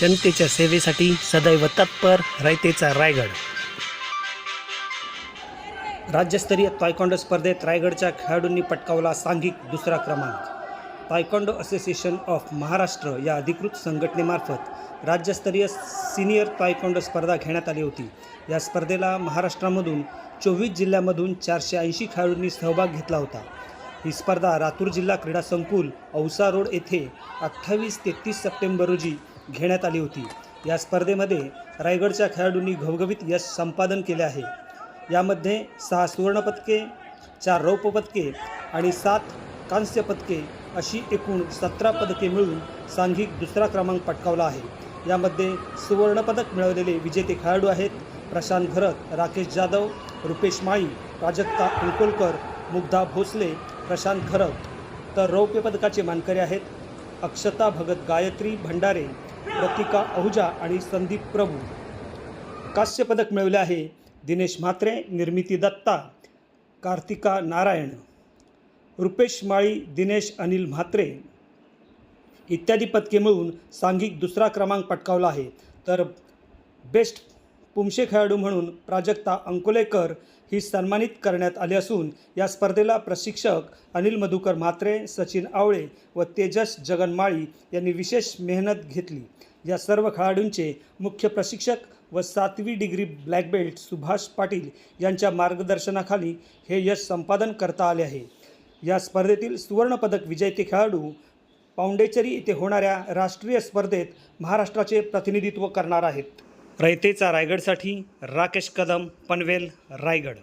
जनतेच्या सेवेसाठी सदैव तत्पर रयतेचा रायगड. राज्यस्तरीय तायकोंडो स्पर्धेत रायगडच्या खेळाडूंनी पटकावला सांघिक दुसरा क्रमांक. तायकोंडो असोसिएशन ऑफ महाराष्ट्र या अधिकृत संघटनेमार्फत राज्यस्तरीय सिनियर तायकोंडो स्पर्धा घेण्यात आली होती. या स्पर्धेला महाराष्ट्रामधून चोवीस जिल्ह्यामधून चारशे ऐंशी खेळाडूंनी सहभाग घेतला होता. ही स्पर्धा रातूर जिल्हा क्रीडा संकुल औसा रोड येथे अठ्ठावीस ते तीस सप्टेंबर रोजी घेण्यात आली होती. या स्पर्धेमध्ये रायगडच्या खेळाडूंनी घवघवीत यश संपादन केले आहे. यामध्ये सहा सुवर्णपदके चार रौप्य पदके आणि सात कांस्य पदके अशी एकूण सतरा पदके मिळून सांघिक दुसरा क्रमांक पटकावला आहे. यामध्ये सुवर्णपदक मिळवलेले विजेते खेळाडू आहेत प्रशांत भरत राकेश जाधव रुपेश माळी प्राजक्ता अंकोलकर मुग्धा भोसले प्रशांत खरत तर रौप्य पदकाचे मानकरी आहेत अक्षता भगत गायत्री भंडारे प्रतिका अहुजा आणि संदीप प्रभू. कास्यपदक मिळवले आहे दिनेश म्हात्रे निर्मिती दत्ता कार्तिका नारायण रुपेश माळी दिनेश अनिल म्हात्रे. इत्यादी पदके मिळून सांघिक दुसरा क्रमांक पटकावला आहे. तर बेस्ट पुमशे खेळाडू म्हणून प्राजक्ता अंकोलेकर ही सन्मानित करण्यात आली असून या स्पर्धेला प्रशिक्षक अनिल मधुकर म्हात्रे सचिन आवळे व तेजस जगनमाळी यांनी विशेष मेहनत घेतली. या सर्व खेळाडूंचे मुख्य प्रशिक्षक व सातवी degree black belt Subhash Patil यांच्या मार्गदर्शनाखाली हे यश संपादन करता आले आहे. या स्पर्धेतील सुवर्णपदक विजेते खेळाडू पाऊंडेचेरी येथे होणाऱ्या राष्ट्रीय स्पर्धेत महाराष्ट्राचे प्रतिनिधित्व करणार आहेत. रयतेचा रायगडसाठी राकेश कदम पनवेल रायगड.